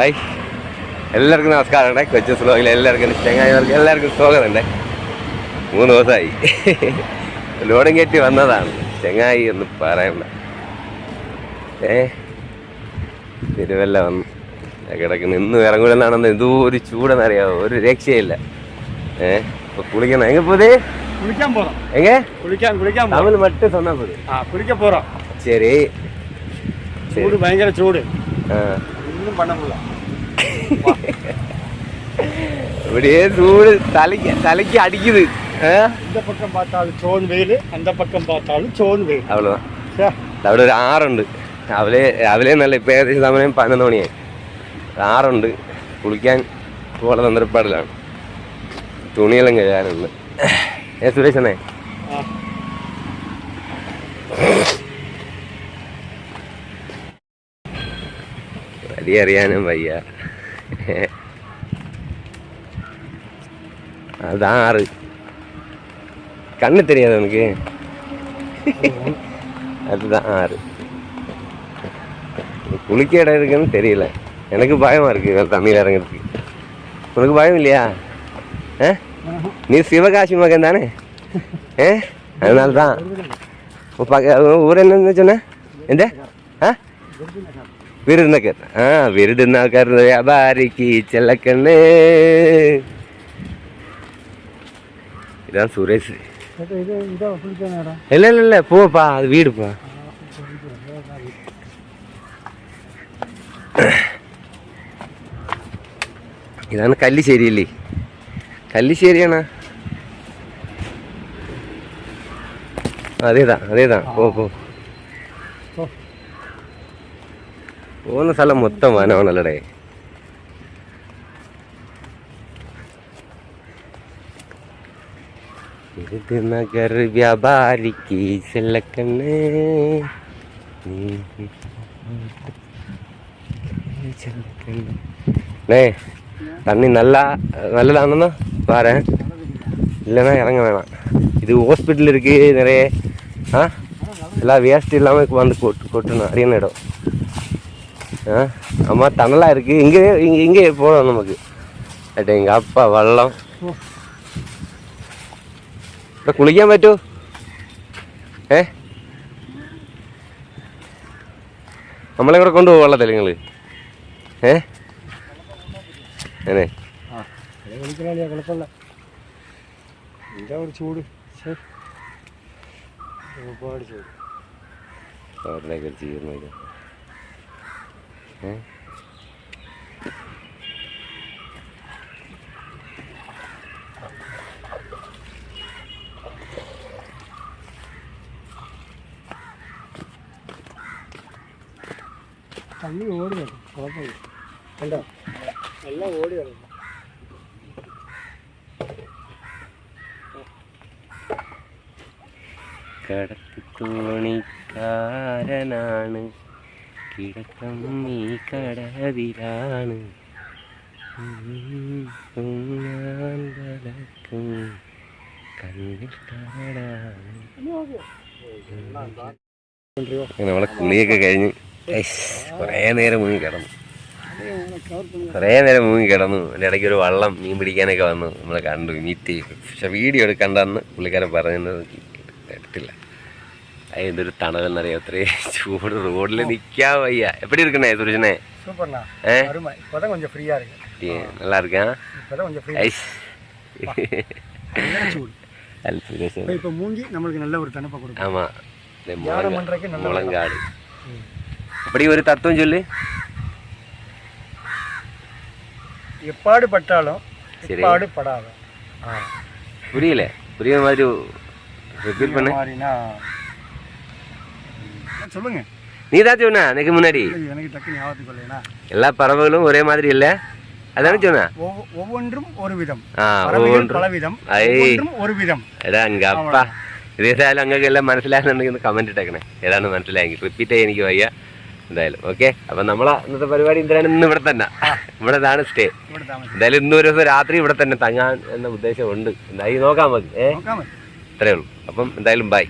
Hi എല്ലാവർക്കും നമസ്കാരം ഉണ്ടേ കൊച്ചു സ്ലോഗിൽ എല്ലാവർക്കും ചങ്ങായിമാർക്ക് എല്ലാവർക്കും സ്വാഗതം ഉണ്ടേ മൂന്ന് ദിവസമായി ലോഡും കെട്ടി വന്നതാണ് ചങ്ങായി എന്ന് പറയണ്ട ഏ തിരുവല്ല വന്നു കിടക്കുന്നു ഇന്നും ഇറങ്ങൂലെന്നാണെന്ന് എന്തോ ഒരു ചൂടെന്നറിയാവോ ഒരു രക്ഷയില്ല ഏ ഇപ്പൊ കുളിക്കണം എങ്ങ പോതേ குளிக்காம போறோம் എങ്ങ குளிக்காம குளிக்காம போறோம். தமிழ் மட்டும் சொன்னா போதும் ஆ குளிக்க போறோம் சரி சரி சூடு பயங்கர சூடு ஆ ஒன்றும் பண்ண முடியல இப்படியே சூடு தலைக்கு தலைக்கு அடிக்குது ஆ? இந்த பக்கம் பார்த்தாலும் சோன் வெயில் அந்த பக்கம் பார்த்தாலும் சோன் வெயில் அவ்வளோதான் ഛേ, അവിടെ ഒരു ആറുണ്ട് രാവിലെ രാവിലെ നല്ല ഇപ്പം ഏകദേശം സമയം പതിനൊന്ന് മണിയായി ആറുണ്ട് കുളിക്കാൻ പോലെ തന്ത്രപ്പാടിലാണ് തുണിയെല്ലാം കഴുകാനുണ്ട് ഏ സുരേഷനെ ആ, വലിയ അറിയാനും വയ്യ അതാറ് കണ്ണ് தெரியாது உனக்கு அதுதான் ஆறு குளிக்க இடம் இருக்குன்னு தெரியல எனக்கு பயமா இருக்கு இதுல தண்ணியில் இறங்குறதுக்கு உனக்கு பயம் இல்லையா ஆ நீ சிவகாசி மகன் தானே ஏ அதனால தான் ஊர் என்னன்னு சொன்ன எந்த ஆ വിരുന്നൊക്കെ ആ വിരുടുന്ന ആൾക്കാരുടെ വ്യാപാരിക്ക് ചെല്ലക്കണേ ഇതാണ് സുരേഷ്. ഇല്ല ഇല്ല ഇല്ല. പോപ്പാ അത് വീടുപ്പാ ഇതാണ് കല്ലിശ്ശേരി അല്ലേ കല്ലിശ്ശേരിയാണ്. അതേതാ അതേതാ. ഓ പോ. പോകുന്ന സ്ഥലം മൊത്തം വനമാണല്ലേ വിരുദ്നഗർ വ്യാപാരിക്ക് ചെല്ലക്കണ്ണ് நே தண்ணி நல்லா நல்லதானா பாரு இல்லைன்னா இறங்க வேணாம் இது ஹாஸ்பிட்டல் இருக்கு நிறைய ஆ எல்லாம் வேஸ்ட் இல்லாமல் வந்து கொட்டு கொட்டணும் அரியன இடம் ஆ அம்மா தணலாக இருக்கு இங்கே இங்கே இங்கே போகணும் நமக்கு അട്ടെ എങ്ക അപ്പ വെള്ളം ഇവിടെ കുളിക്കാൻ പറ്റൂ ഏ നമ്മളെ കൂടെ കൊണ്ടുപോകും വെള്ളത്തിൽ നിങ്ങൾ ഏ ഏനെ ആ ഇത് കുളിക്കണം ഇല്ല കുഴപ്പമില്ല എന്താ ഒരു ചൂട് ഛേ. ഒരുപാട് ചൂട് തണ്ണി ഓടി വരും. കണ്ടോ? എല്ലാം ഓടി വരും. കടത്തോണിക്കാരനാണ് കിടക്കം ഈ കടവിലാണ്. ഞാൻ നടക്കും കണ്ണിൽ കടാണ് നമ്മളെ കുളിയൊക്കെ കഴിഞ്ഞ് കുറേ നേരം മുങ്ങി കിടന്നു. കുറേ നേരം മുങ്ങി കിടന്നു. അതിന്റെ ഇടയ്ക്ക് ഒരു വള്ളം മീൻ പിടിക്കാനൊക്കെ വന്നു. നമ്മളെ കണ്ടു. മീറ്റ് പക്ഷെ വീഡിയോ എടുക്കണ്ടെന്ന് പുള്ളിക്കാരൻ പറഞ്ഞത് എടുത്തില്ല അത് എന്തൊരു തണലെന്നറിയാം അത്രയും ചൂട് റോഡിൽ നിൽക്കാൻ വയ്യ എപ്പടി ഇരിക്കണേ സുരേഷനെ சூப்பர்ண்ணா ഏ அருமை இப்போதான் கொஞ்சம் ஃப்ரீயாக இருக்கு ഏ, நல்லா இருக்கா இப்போதான் கொஞ்சம் ஃப்ரீ ஐஸ் சூடு അല്ല സുരേഷ് இப்போ இப்போ மூங்கி நம்மளுக்கு நல்ல ஒரு தணுப்பை கொடுக்கும் ஆமா இந்த தியானம் முழங்கா- பண்றதுக்கு நல்ல முழங்காடு அப்படி ஒரு தத்துவம் சொல்லு எப்பாடு பட்டாலும் சரி. எப்பாடு படாத ஆ புரியல புரியுற மாதிரி ரிப்பீட் பண்ணு மாதிரினா ம், சொல்லுங்க நீ தான் சொன்ன அதுக்கு முன்னாடி இல்ல, எனக்கு டக்கு ஞாபகத்துக்கு இல்லைனா எல்லா பறவைகளும் ஒரே மாதிரி இல்ல அதானே சொன்ன ஒவ்வொன்றும் ஒரு விதம் ആ பறவைகள் ஒவ்வொன்று பல விதம் ஐ. ஒவ்வொன்றும் ഒരു വിധം എടാ അപ്പ ഇതേതായാലും അങ്ങക്ക് എല്ലാം മനസ്സിലാകുന്നുണ്ടെങ്കിൽ ഒന്ന് കമന്റ് ഇട്ടേക്കണേ ഏതാണ് മനസ്സിലായെങ്കിൽ റിപ്പീറ്റ് ചെയ്യാൻ എനിക്ക് വയ്യ എന്തായാലും ഓക്കെ അപ്പൊ നമ്മളെ ഇന്നത്തെ പരിപാടി എന്തിനാണ് ഇന്ന് ഇവിടെ തന്നെ ഇവിടെ ഇതാണ് സ്റ്റേ ഇവിടെ താമസിക്കും എന്തായാലും ഇന്ന് ഒരു ദിവസം രാത്രി ഇവിടെ തന്നെ തങ്ങാൻ എന്ന ഉദ്ദേശമുണ്ട് എന്തായാലും നോക്കാം നമുക്ക് ഏ നോക്കാം ഇത്രയേ ഉള്ളൂ അപ്പം എന്തായാലും ബൈ